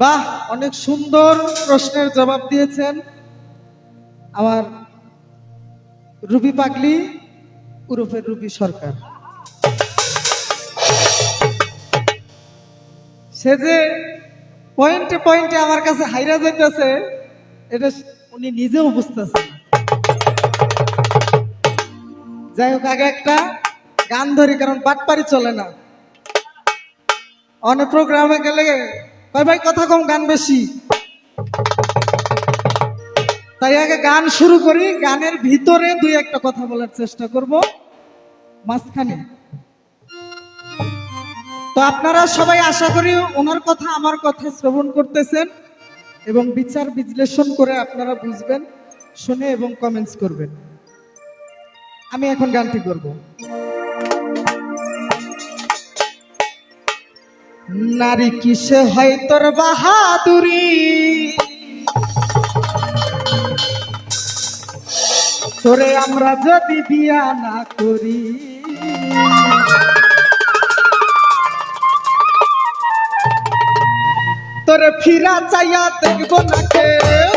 বাহ, অনেক সুন্দর প্রশ্নের জবাব দিয়েছেন আমার রুবি পাগলি, উরফের রুবি সরকার। সে যে পয়েন্টে পয়েন্টে আমার কাছে হাইরা যাইতেছে, এটা উনি নিজেও বুঝতেছে না। যাই হোক, আগে একটা গান ধরি, কারণ বাটপারি চলে না। অনেক প্রোগ্রামে গেলে ভাই ভাই, কথা কম, গান বেশি। তাই আগে গান শুরু করি, গানের ভিতরে দুই একটা কথা বলার চেষ্টা করব। মাঝখানে। তো আপনারা সবাই আশা করি ওনার কথা, আমার কথা শ্রবণ করতেছেন এবং বিচার বিশ্লেষণ করে আপনারা বুঝবেন, শুনে এবং কমেন্টস করবেন। আমি এখন গানটি করব। নারী কিসে হয় তোর বাহাদুরি? তোরে আমরা যদি বিয়া না করি, তোরে ফিরা চাইয়া দেখব না কেউ।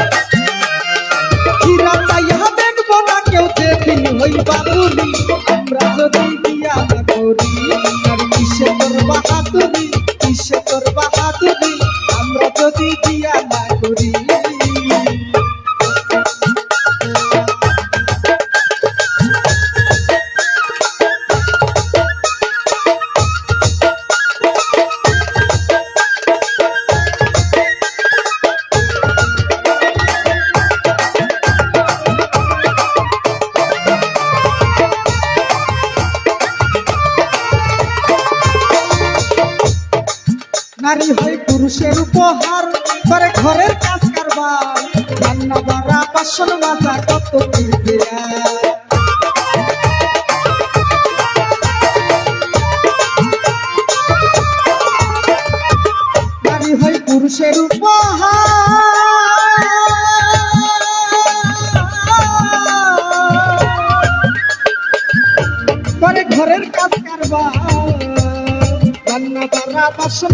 ফিরা চাইয়া দেখব না কেউ যেদিন হইবা তুমি আমরা যদি বিয়া না করি আর কিসে তোর বাহাদুরি? কিসে তোর বাহাদুরি আমরা যদি দিয়া না নারী হয় পুরুষের উপহার। করে ঘরের কাজ কারবার, রান্না বাড়া, বাসন মাজা, কত নারী হয় পুরুষের উপহার। করে ঘরের কাজ কারবার, রান্না বাড়া, বাসন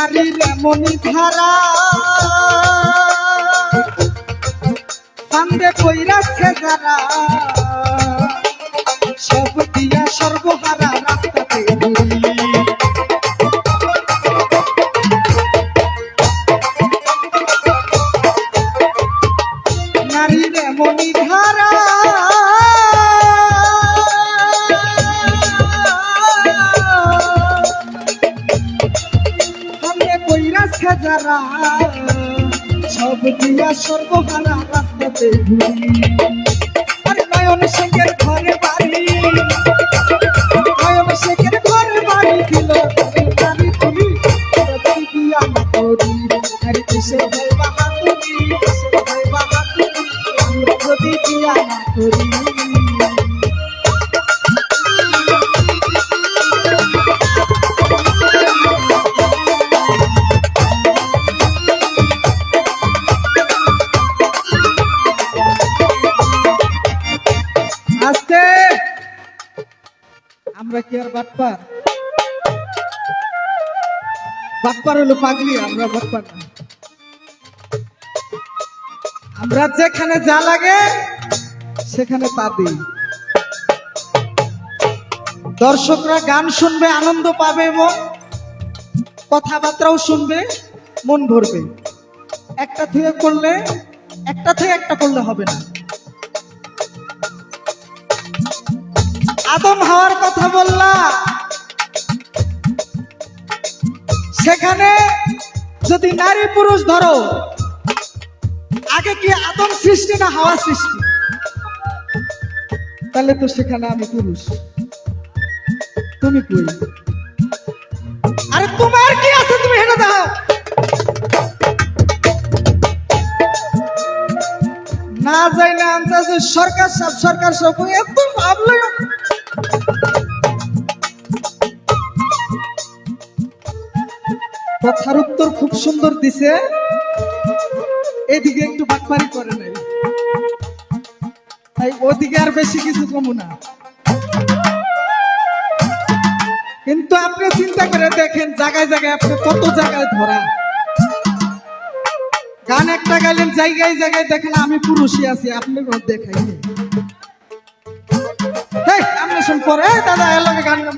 নারীর এমনই ধারা। কান্দে কইরাছে যারা। সব দিয়া সর্বহারা। সর্বহারা রাস্তাতে ঘুরি। বাটপার বাটপার হলো পাগলি, আমরা বাটপার আমরা যেখানে যা লাগে, সেখানে তা দিই। দর্শকরা গান শুনবে, আনন্দ পাবে এবং কথাবার্তাও শুনবে, মন ভরবে। একটা থেকে করলে, একটা থেকে একটা করলে হবে না। আদম হওয়ার কথা বললা সেখানে যদি নারী পুরুষ ধরো, আগে কি আদম সৃষ্টি না হাওয়া সৃষ্টি? তাহলে তো সেখানে আমি পুরুষ। তুমি কই? আরে তোমার কি আছে তুমি হেঁটে দাও। না যাই না সরকার সব সরকার সব এত ভাবলে। কথার উত্তর খুব সুন্দর দিছে। এদিকে একটু বাটপারি করে নাই। তাই ওদিকে আর বেশি কিছু কমু না। কিন্তু আপনি চিন্তা করে দেখেন জায়গায় জায়গায় আপনি কত জায়গায় ধরা। গান একটা গাইলেন জায়গায় জায়গায় দেখেন আমি পুরুষই আছি আপনি দেখাই নেই। হেই, আপনি শুন পরে দাদা এলাকা গান গান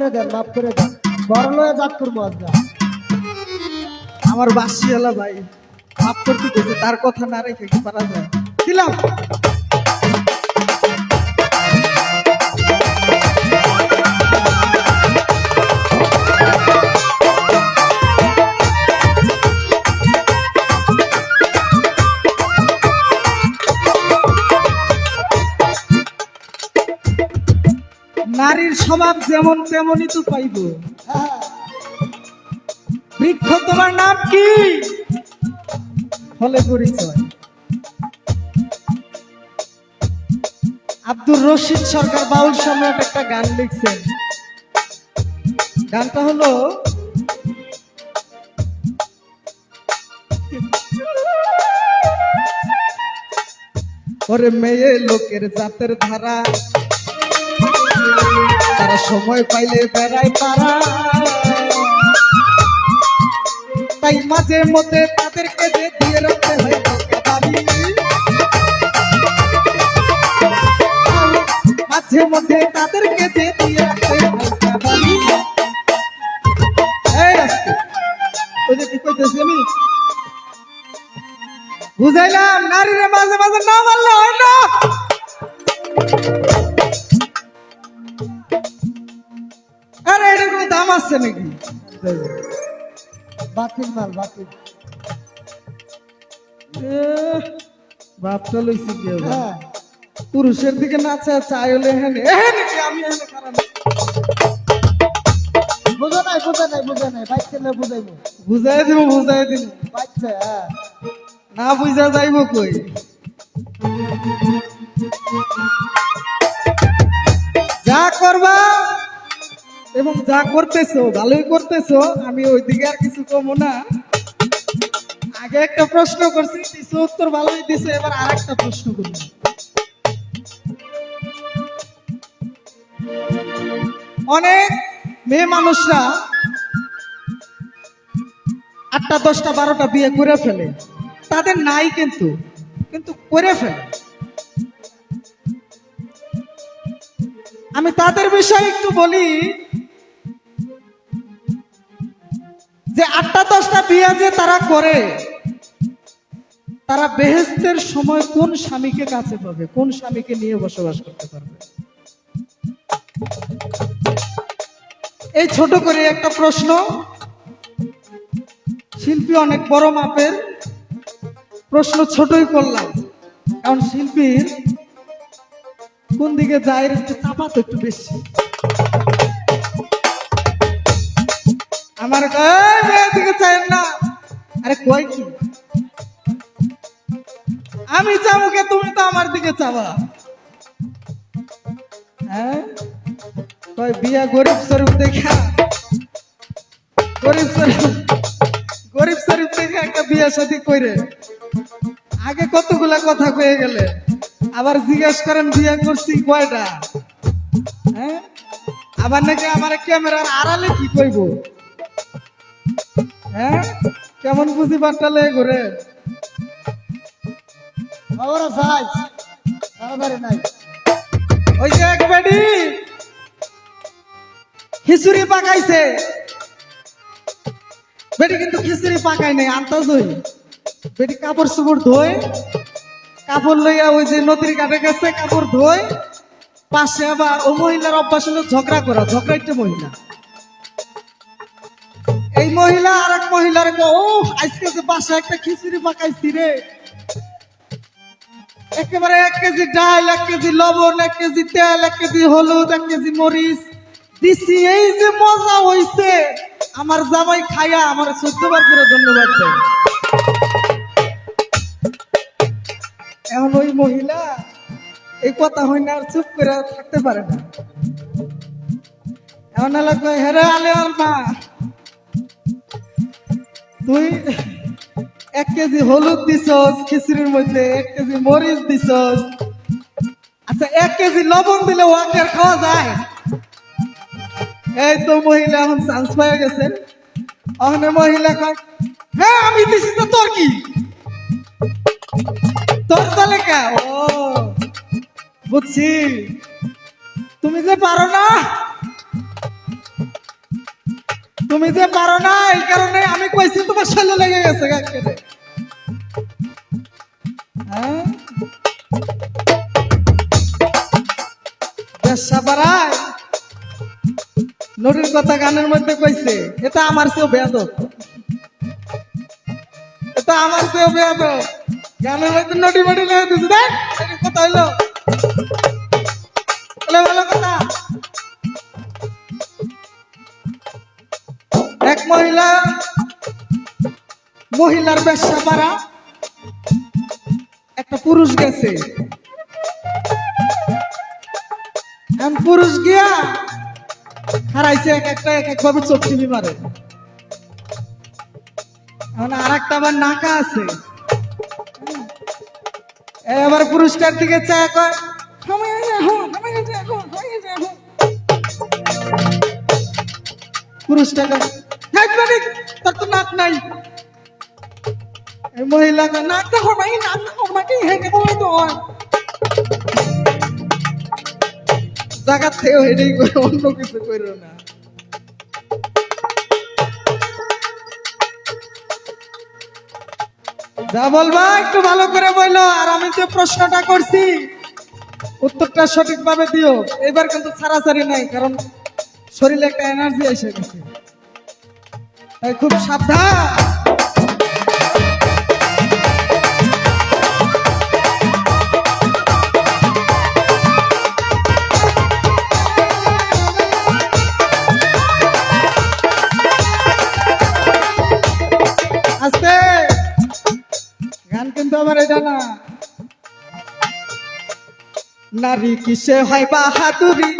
করে দেন, মাফ করে দেন। বড় লয়ে জাত করব আজ্ঞা আমার বাসি হলো ভাই মাফ করতে তার কথা না রেখে কি পারা যায়? দিলাম স্বভাব যেমন তেমনই তো পাইব। বৃক্ষ তোমার নাম কি? ফলে পরিচয়। আব্দুর রশিদ সরকার বাউল সম্রাট একটা গান লিখছেন। গানটা হলো, ওরে মেয়ে লোকের জাতের ধারা। তারা সময় পাইলে বেড়ায় তারা। তাই মাঝে মধ্যে তাদেরকে দিয়ে রাখতে হয় মাঝে মধ্যে তাদেরকে দিয়ে রাখতে বুঝাইলাম, নারীরে মাঝে মাঝে না মারলে হয় না। আছে নাকি? বাতিল মাল বাতিল। বাপটা লইছি কি হ্যাঁ। পুরুষের দিকে নাচা চাই হলে এখানে এখানে কি? আমি খারাপ। বুঝো নাই বুঝো নাই বুঝো নাই। বাইক খেলে বুঝাইবো। বুঝাই দিব বুঝাই দিব। হ্যাঁ। না বুঝা যাইব কই? যা করবা। এবং যা করতেছো, ভালোই করতেছো, আমি ওইদিকে আর কিছু কমো না। আগে একটা প্রশ্ন করছি দিছো উত্তর ভালোই দিছো, এবার আর একটা প্রশ্ন করব অনেক মেয়ে মানুষরা আটটা, দশটা, বারোটা বিয়ে করে ফেলে। তাদের নাই কিন্তু কিন্তু করে ফেলে। আমি তাদের বিষয়ে একটু বলি যে আটটা দশটা বিয়ে যে তারা করে, তারা বেহেস্তের সময় কোন স্বামীকে কাছে পাবে? কোন স্বামীকে নিয়ে বসবাস করতে পারবে? এই ছোট করে একটা প্রশ্ন। শিল্পী অনেক বড় মাপের। প্রশ্ন ছোটই করলাম, কারণ শিল্পীর কোন দিকে যায় একটু চাপা তো একটু বেশি। আমার দিকে চাই না। আরে কয় কি? আমি চাবুকে তুমি তো আমার দিকে চাবা। হ্যাঁ? কয় বিয়া গরিব স্বরূপ দেখা? গরিব স্বরূপ গরিব স্বরূপ দেখে একটা বিয়া সাথে কইরে। আগে কতগুলা কথা কয়ে গেলে? আবার জিজ্ঞেস করেন বিয়া করছি কয়টা? হ্যাঁ? আবার নাকি আমার ক্যামেরার আড়ালে কি কইব? হ্যাঁ? কেমন বুঝি ঘুরে? খবর চাই তাড়াতাড়ি নাই। ওই যে এক বেডি খিচুড়ি পাকাইছে। বেটি কিন্তু খিচুড়ি পাকাই নাই আন্তাজ হই বেটি কাপড় চোপড় ধোয় কাপড় লইয়া ওই যে নদীর ঘাটে গেছে কাপড় ধোয়। পাশে আবার ও মহিলার অভ্যাস হলো ঝগড়া করা ঝগড়া একটা মহিলা। মহিলা আর এক মহিলার ও আজকে যে একটা খিচুড়ি পাকাইছি রে। একেবারে এক কেজি ডাল, এক কেজি লবণ, এক কেজি তেল, এক কেজি হলুদ, এক কেজি মরিচ। দিছি, এই যে মজা হইছে। আমার জামাই খাইয়া আমার চোদ্দবার করে ধন্যবাদ এখন ওই মহিলা এই কথা হয় না আর চুপ করে থাকতে পারে না। এমন লাগবে হেরে আলে আর মা তুই এক কেজি হলুদ দিছস, খিচুড়ির মধ্যে এক কেজি মরিচ দিছস। আচ্ছা এক কেজি লবণ দিলে ওয়াকের খাওয়া যায়? এই তো মহিলা, এখন চান্স পেয়ে গেছে ওখানে মহিলা কয় হ্যাঁ আমি দিছি তো তোর কি? তোর তালিকা ও, বুঝছি। তুমি যে পারো না তুমি যে পারো না, এই কারণে আমি কইছি তোমার শৈল লেগে গেছে। হ্যাঁ? নদীর কথা গানের মধ্যে কইছে, এটা আমার চেয়েও বেয়াদ এটা আমার চেয়েও বেয়াদ গানের মধ্যে নদী মাটি লেগে দিচ্ছে দেখ কথা হইল? মহিলা, মহিলার ব্যবসা পারা একটা পুরুষ গেছে। পুরুষ গিয়া হারাইছে এক একটা, এক একভাবে চোখ টিভি মারে। এখন আর একটা আবার নাকা আছে। এই আবার পুরুষটার দিকে চায়, কয় সময় তো নাক নাই। হেঁটে বলে তো থেকেও হেঁটেই করে অন্য কিছু করো না। যা বলবা, একটু ভালো করে বলল আর আমি যে প্রশ্নটা করছি, উত্তরটা সঠিকভাবে দিও। এবার কিন্তু ছাড়াছাড়ি নাই, কারণ শরীরে একটা এনার্জি এসে গেছে। খুব সাবধান। আস্তে। গান কিন্তু আমার এটা না। নারী কিসে হয় বাহাদুরি?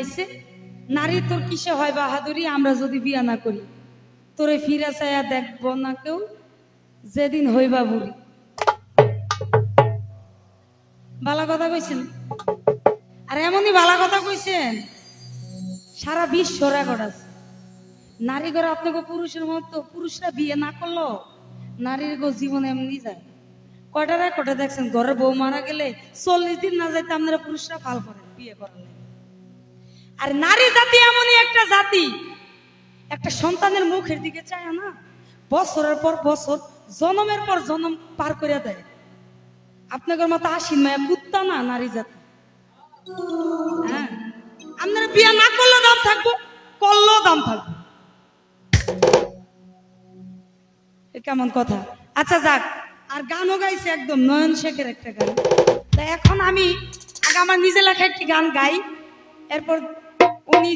গাইছে নারী তোর কিসে হয় বাহাদুরি? আমরা যদি বিয়া না করি, তোরে ফিরে চাইয়া দেখব না কেউ? যেদিন হইবা বুড়ি। বালা কথা কইছেন? আর এমনই বালা কথা কইছেন? সারা বিশ্ব রেকর্ড আছে। নারী ঘরে আপনাকে পুরুষের মতো, পুরুষরা বিয়ে না করল, নারীর গো জীবন এমনি যায়। কয়টা রেকর্ডে দেখছেন? ঘরে বউ মারা গেলে চল্লিশ দিন না যাইতে আপনারা পুরুষরা ফাল করেন বিয়ে লাগে। আর নারী জাতি এমনই একটা জাতি। একটা সন্তানের মুখের দিকে চায় না। বছরের পর বছর, জনমের পর জনম পার করে দেয়। আপনাদের মতো আশিন মায়া কুত্তা না নারী জাতি? হ্যাঁ? আপনারা বিয়ে না করলেও দাম থাকব, করলেও দাম থাকব। কেমন কথা? আচ্ছা যাক, আর গানও গাইছে একদম নয়ন শেখের একটা গান। তা এখন আমি, আগে আমার নিজে লেখা একটি গান গাই, এরপর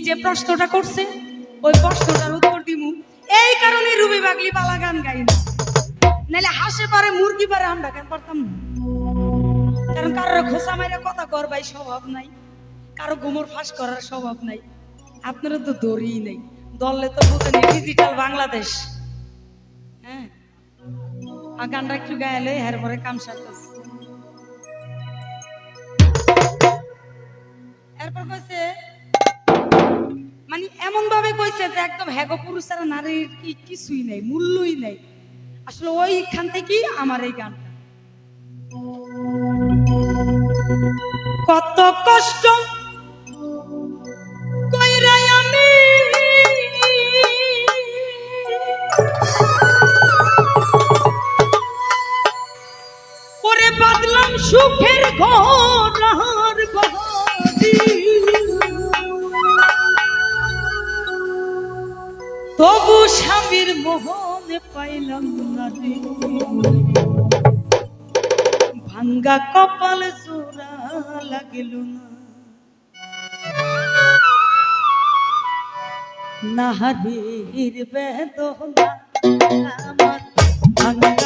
যে প্রশ্নটা করছে, ওই প্রশ্নটার উত্তর দিমু। এই কারণে রুবি বাগলি পালা গান গাই না। নাহলে হাসে পারে, মুরগি পারে, আমরা কেন পারতাম না। কারণ কারোর খোসা মাইরা কথা করবাই স্বভাব নাই, কারও গোমর ফাঁস করার স্বভাব নাই। আপনারা তো দড়িই নেই। দললে তো বুঝেন ডিজিটাল বাংলাদেশ। হ্যাঁ? আর গানটা একটু গায়ালে এর পরে কাম সারতেছে এরপর কইছে মানে এমন ভাবে কইছে যে একদম হ্যাগো পুরুষ আর নারীর কি কিছুই নেই, মূল্যই নেই। আসলে ওইখান থেকেই আমার এই গানটা। কত কষ্ট কইরাই আমি ওরে বাদলাম সুখের ঘর রাহার বহারি তবু স্বামীর মোহন পাইলাম না রে। ভাঙ্গা কপাল জোড়া লাগিল না। নাহারের বেদনা আমার ভাঙ্গা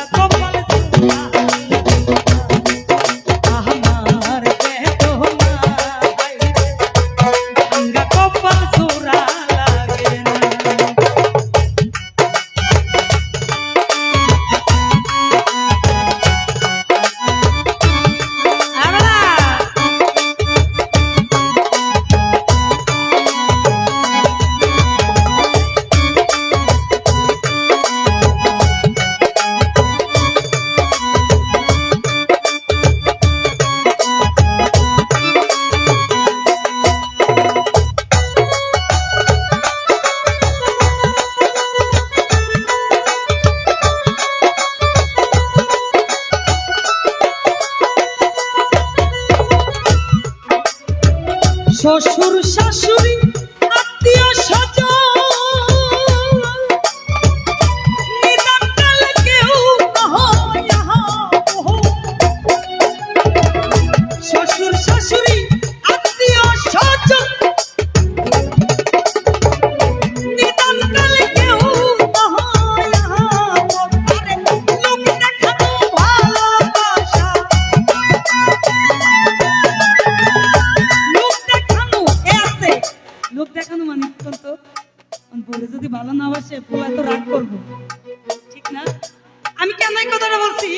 আমি কেন এই কথাটা বলছি?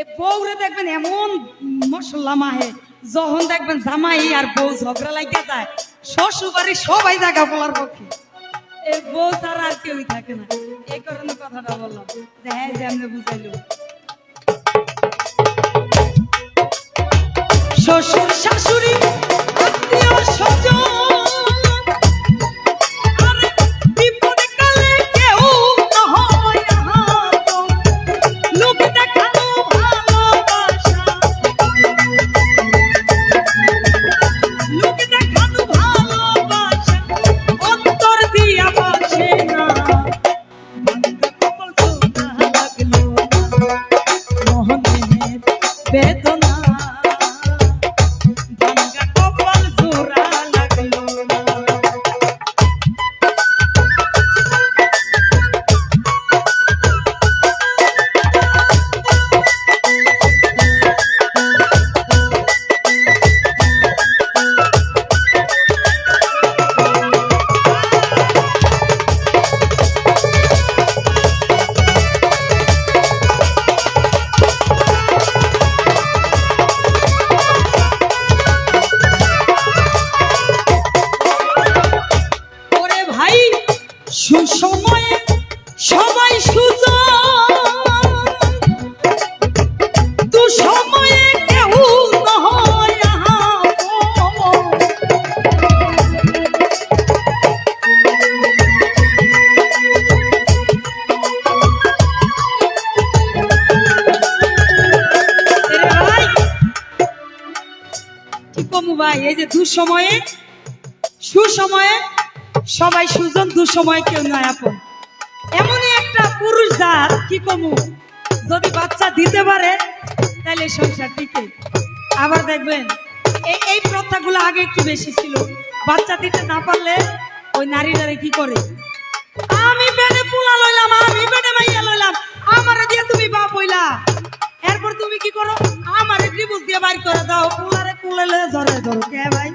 এ বউরে দেখবেন এমন মশলা মাহে, যখন দেখবেন জামাই আর বউ ঝগড়া লাগিয়ে যায় শ্বশুর বাড়ি সবাই জায়গা বলার পক্ষে। এই বউ ছাড়া আর কেউই থাকে না। এই কারণে কথাটা বললাম। যে হ্যাঁ শ্বশুর শাশুড়ি কমু ভাই এই যে সুসময়ে, সবাই সুজন কেউ নয় আপন। এমনই একটা পুরুষ কি কমু? যদি বাচ্চা দিতে পারে তাহলে সংসার টিকে। আবার দেখবেন, এই প্রথাগুলো আগে একটু বেশি ছিল। বাচ্চা দিতে না পারলে ওই নারীরারে কি করে? আমি পেটে পোলা লইলাম, আমি পেটে মাইয়া লইলাম, আমারে দিয়ে তুমি বাপ হইলা। এরপর তুমি কি করো? আমারে ডিভোর্স দিয়ে বাইর করে দাও, পোলারে কোলে লয়ে ধরে ধরো কে ভাই?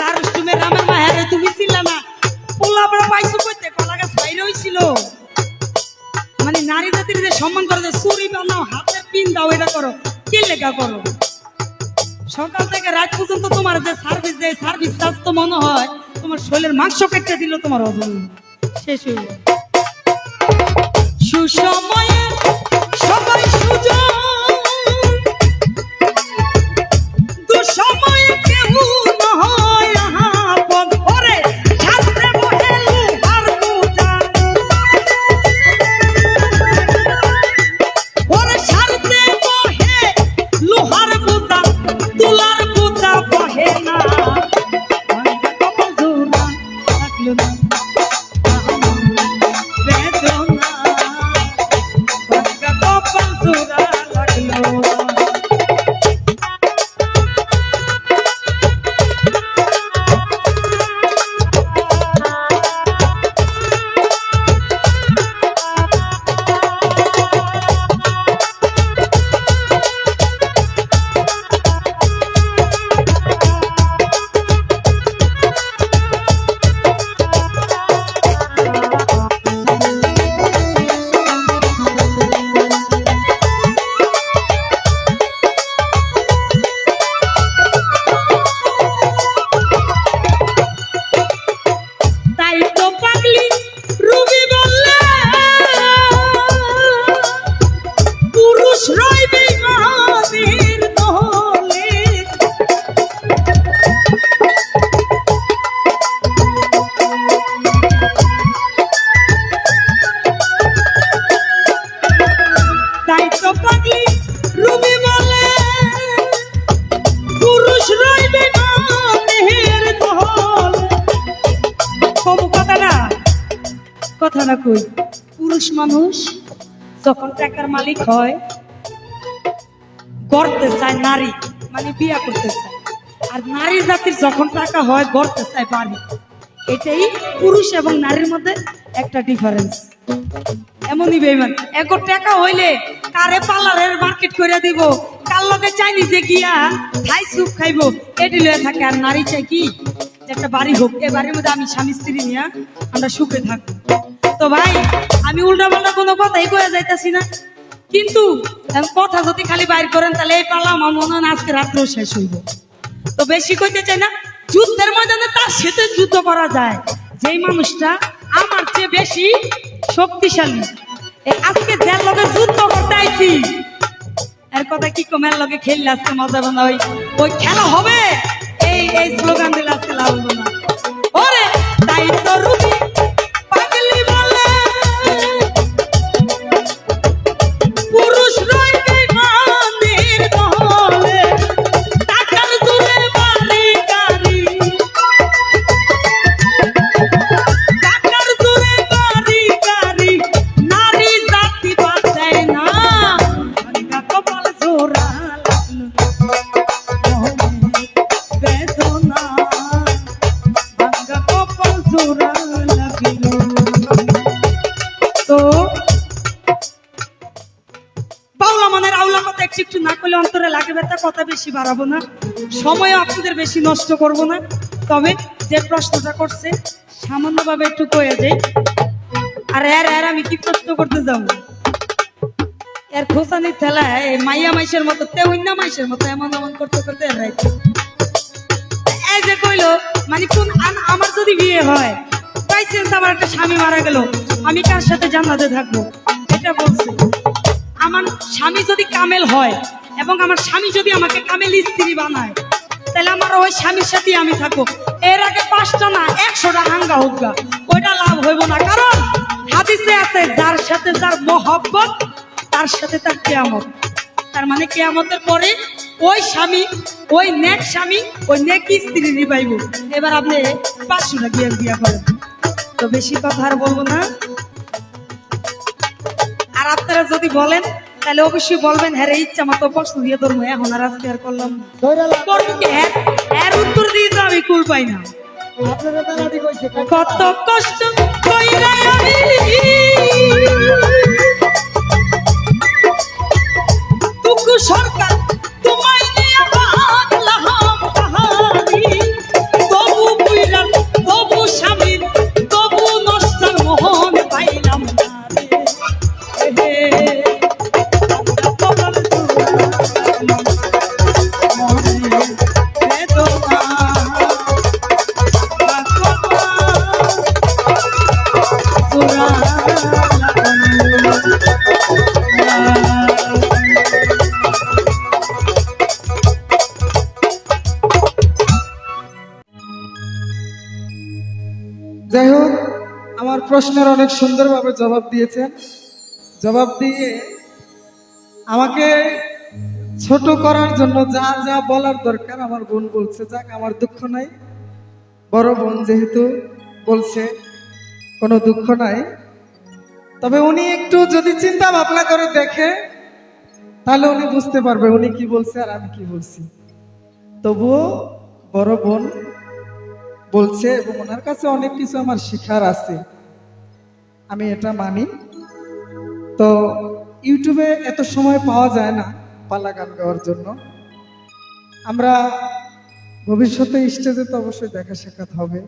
দারুস তুমি রামের মাহারে তুমি ছিল না পোলা বড় পাইছো কইতে? কলা গাছ বাইরে হইছিল। মানে নারী জাতির যে সম্মান করে যে চুরি, বানাও, হাতে পিন দাও, এটা করো। কি লেখা করো? সকাল থেকে রাত পর্যন্ত তোমার যে সার্ভিস দেয় সার্ভিস চার্জ তো মনে হয়, তোমার শরীরের মাংস কেটে দিল তোমার ওজন শেষ হইল গড়তে চায় নারী মানে বিয়া করতে চায়। আর নারী জাতির যখন টাকা হয় গড়তে চায় বাড়ি। এটাই পুরুষ এবং নারীর মধ্যে একটা ডিফারেন্স এমনই বেমান এক টাকা হইলে কারে পার্লারের মার্কেট করে দিব? কার লগে চাইনি যে গিয়া সুপ খাইবো? এটি লয়ে থাকে। আর নারী চাই কি? একটা বাড়ি হোক। এ বাড়ির মধ্যে আমি স্বামী, স্ত্রী নিয়ে আমরা সুখে থাকব। তো ভাই, আমি উল্টা পাল্টা কোনো কথাই কয়ে যাইতাছি না। কিন্তু কথা যদি খালি বাইর করেন, তাহলে এই পালা আমার মনে হয় আজকে রাত্রেও শেষ হইব। তো বেশি কইতে চাই না, যুদ্ধের ময়দানে তার সাথে যুদ্ধ করা যায়। যেই মানুষটা আমার চেয়ে বেশি শক্তিশালী। আজকে যার লগে যুদ্ধ করতে আইছি, এর কথা কি কমের লগে খেললে আজকে মজা বানা ওই ওই খেলা হবে? এই এই স্লোগান দিলে আজকে লাভ হলো না। ওরে তাই তো বাড়াবো না। সময়ও আপনাদের বেশি নষ্ট করব না। তবে যে প্রশ্নটা করছে, সামান্যভাবে একটু কয়ে যাই আর এর এর আমি কি প্রশ্ন করতে যাব? এর খোসানি থেলা এই মাইয়া মাইসের মতো তেউন্না মাইসের মতো এমন এমন করতে করতে এর এই যে কইলো মানে কোন আমার যদি বিয়ে হয় সেন্স আমার একটা স্বামী মারা গেল, আমি কার সাথে জান্নাতে থাকব? এটা বলছে। আমার স্বামী যদি কামেল হয় এবং আমার স্বামী যদি আমাকে কামেল স্ত্রী বানায়, তাহলে আমার ওই স্বামীর সাথে আমি থাকব। এর আগে পাঁচটা না, একশোটা হাঙ্গা হুগা ওইটা লাভ হইব না। কারণ হাদিসে আছে, যার সাথে যার মহব্বত, তার সাথে তার কেয়ামত। তার মানে কেয়ামতের পরে ওই স্বামী, ওই নেক স্বামী, ওই নেক স্ত্রী নিবাইব। এবার আপনি পাঁচশো টাকা বিয়ে বিয়া করেন তো বেশি কথা আর বলব না। আর আপনারা যদি বলেন তাহলে অবশ্যই বলবেন হ্যাঁ ইচ্ছা মতো প্রশ্ন দিয়ে ধরবো এখন আর আজকে আর করলাম কি? হ্যাঁ উত্তর দিয়ে তো আমি কুল পাই না। কত কষ্ট সরকার তোমায় প্রশ্নের অনেক সুন্দরভাবে জবাব দিয়েছেন। জবাব দিয়ে আমাকে ছোট করার জন্য যা যা বলার দরকার আমার বোন বলছে, যাক, আমার দুঃখ নাই। বড় বোন যেহেতু বলছে, কোনো দুঃখ নাই। তবে উনি একটু যদি চিন্তা ভাবনা করে দেখে, তাহলে উনি বুঝতে পারবে উনি কি বলছে আর আমি কি বলছি। তবুও বড় বোন বলছে এবং ওনার কাছে অনেক কিছু আমার শিখার আছে। আমি এটা মানি। তো ইউটিউবে এত সময় পাওয়া যায় না পালা গান গাওয়ার জন্য। আমরা ভবিষ্যতে স্টেজে তো অবশ্যই দেখা সাক্ষাৎ হবে।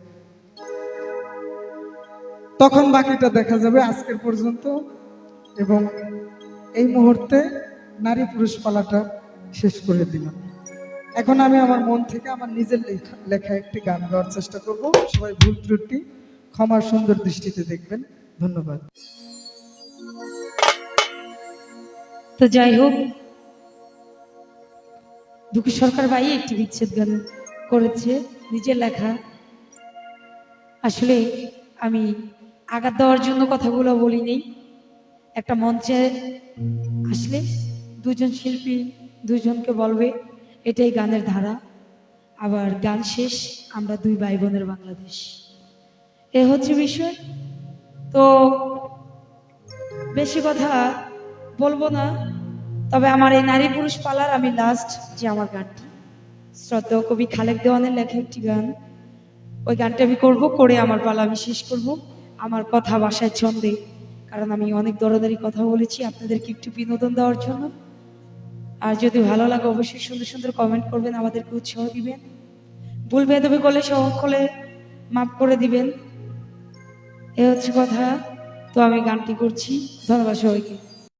তখন বাকিটা দেখা যাবে আজকের পর্যন্ত। এবং এই মুহূর্তে নারী পুরুষ পালাটা শেষ করে দিলাম। এখন আমি আমার মন থেকে আমার নিজের লেখা লেখা একটি গান গাওয়ার চেষ্টা করব। সবাই ভুল ত্রুটি, ক্ষমার সুন্দর দৃষ্টিতে দেখবেন। ধন্যবাদ। তো যাই হোক, দুঃখী সরকার ভাই একটি বিচ্ছেদ গান করেছে, নিজের লেখা। আসলে আমি আঘাত দেওয়ার জন্য কথাগুলো বলিনি। একটা মঞ্চে আসলে দুজন শিল্পী দুজনকে বলবে, এটাই গানের ধারা। আবার গান শেষ, আমরা দুই ভাই বোনের বাংলাদেশ। এ হচ্ছে বিষয়। তো বেশি কথা বলব না, তবে আমার এই নারী পুরুষ পালার আমি লাস্ট যে আমার গানটি, শ্রদ্ধেয় কবি খালেক দেওয়ানের লেখা একটি গান, ওই গানটা আমি করব, করে আমার পালা আমি শেষ করব। আমার কথা বাসায় ছন্দে, কারণ আমি অনেক দরদারি কথা বলেছি, আপনাদেরকে একটু বিনোদন দেওয়ার জন্য। আর যদি ভালো লাগে অবশ্যই সুন্দর সুন্দর কমেন্ট করবেন, আমাদেরকে উৎসাহ দিবেন। ভুল বেদবি করলে সকলে মাফ করে দিবেন। এ হচ্ছে কথা। তো আমি গানটি করছি। ধন্যবাদ সবাইকে।